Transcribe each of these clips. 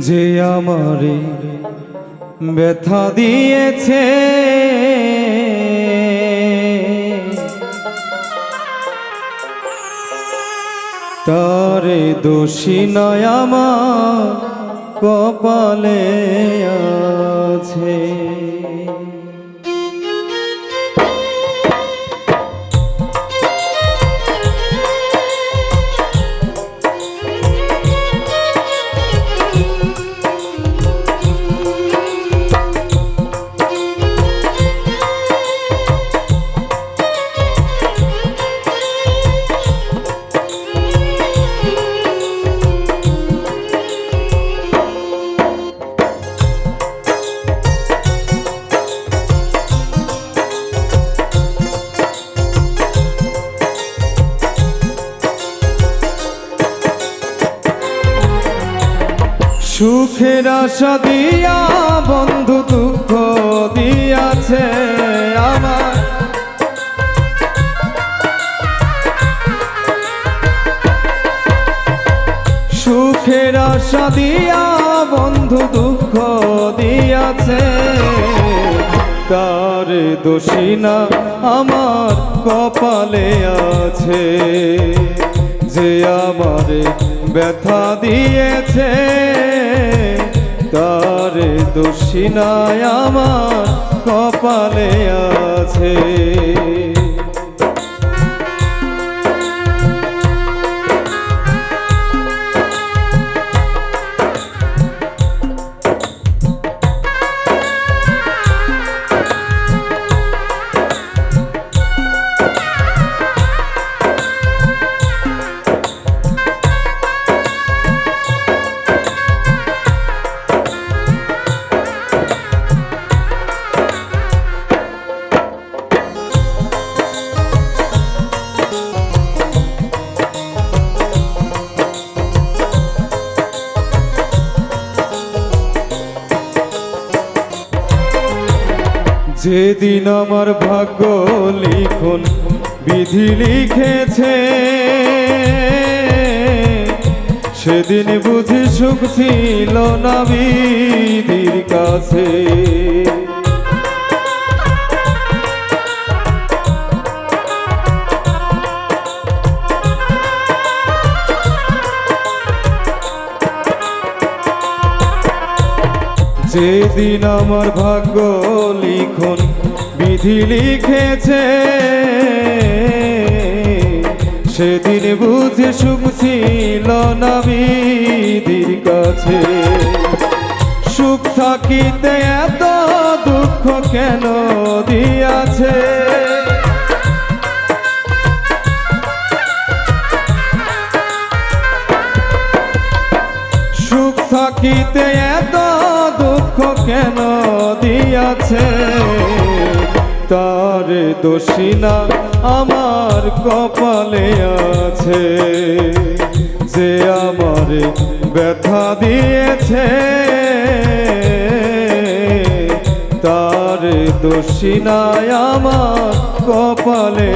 যে আমারে ব্যথা দিয়েছে। তারে দোষী নয় আমার কপালে আছে। সুখের আশা দিয়া, বন্ধু দুঃখ দিয়াছে আমার। সুখের আশা দিয়া, বন্ধু দুঃখ দিয়াছে। তার দোষী না আমার কপালে আছে। যে আমারে ব্যথা দিয়েছে। তারে দোষী নাই আমার কপালে আছে। যেদিন আমার ভাগ্য লিখুন বিধি লিখেছে। সেদিন বুঝি সুখ ছিল না বিধির কাছে। যেদিন আমার ভাগ্য লিখন, বিধি লিখেছে, সেদিন বুঝে সুখ ছিল না বিধির কাছে। সুখ থাকিতে এত দুঃখ কেন দিয়াছে? সুখ থাকিতে এত দুঃখ কেন দিয়াছে? তার দোষী না আমার কপালে আছে। যে আমার ব্যথা দিয়েছে, তার দোষী না আমার কপালে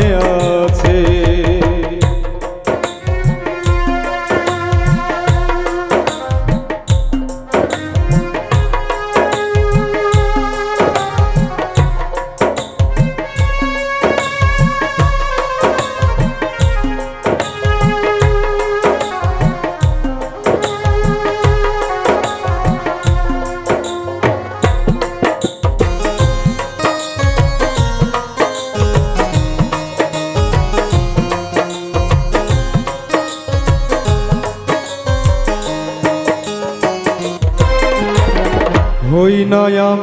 আছে।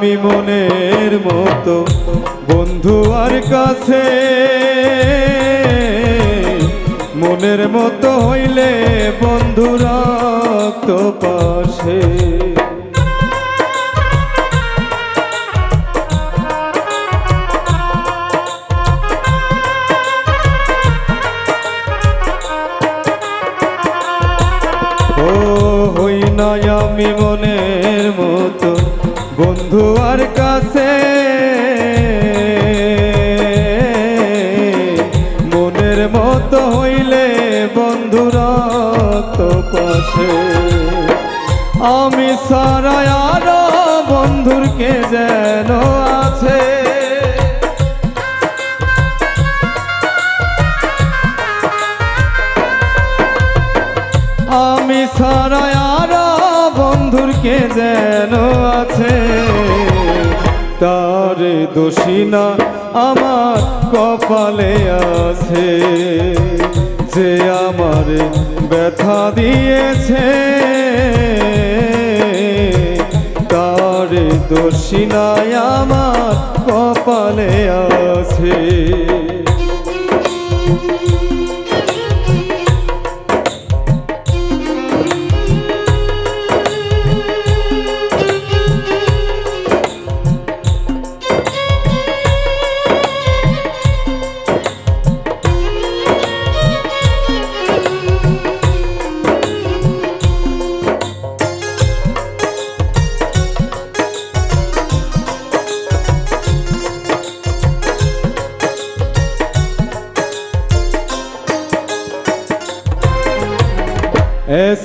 আমি মনের মতো বন্ধু আর কাছে। মনের মতো হইলে বন্ধুরা পাশে। ও হই নাই আমি মনের মনের মতো হইলে বন্ধুরা তো পাশে। আমি সারা আর বন্ধুর কে যেন আছে। আমি সারা আর বন্ধুর কে যেন আছে। তার দোষী না আমার কপালে আছে যে আমার ব্যথা দিয়েছে তার দোষী নাই আমার কপালে আছে।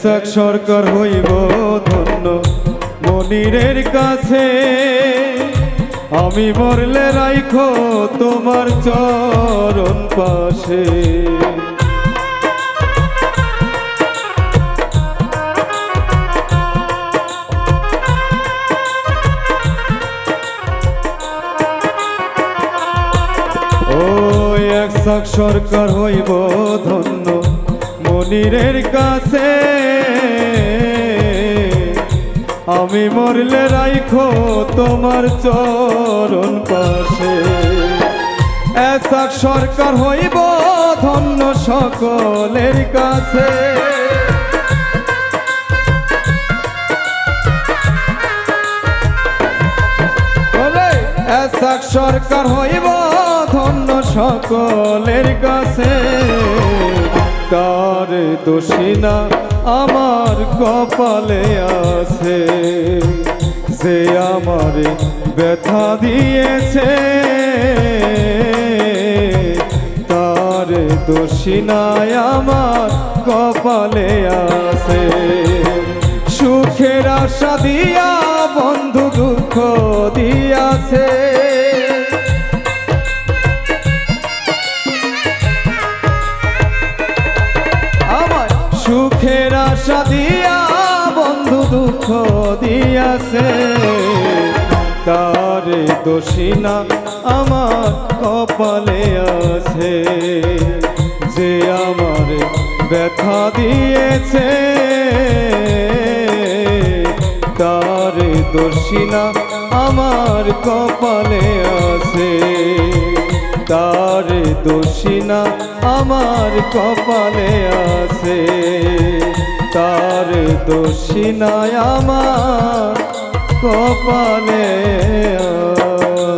এসক সরকার হইব ধন্য, মনিরের কাছে। আমি মরলে রাইখো তোমার চরণ পাশে। ও একশক সরকার হইব ধন্য মনিরের কাছে। আমি মরলে রাইখো তোমার চরণ পাশে। এসক সরকার হইব ধন্য সকলের কাছে। বলে সরকার হইব ধন্য সকলের কাছে। তার দোষিনা আমার কপালে আছে। সে আমার ব্যথা দিয়েছে। তার দোষী নাই আমার কপালে আছে। সুখের আশা দিয়া, বন্ধু দুঃখ দিয়াছে। আশা দিয়া, বন্ধু দুঃখ দিয়াছে। তার দোষী না, আমার কপালে আছে। যে আমার ব্যথা দিয়েছে, তার দোষী না, আমার কপালে আছে। তার দোষী না, আমার কপালে আছে। তার দোষী নয়ামা কপালে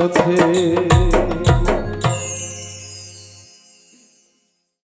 আছে।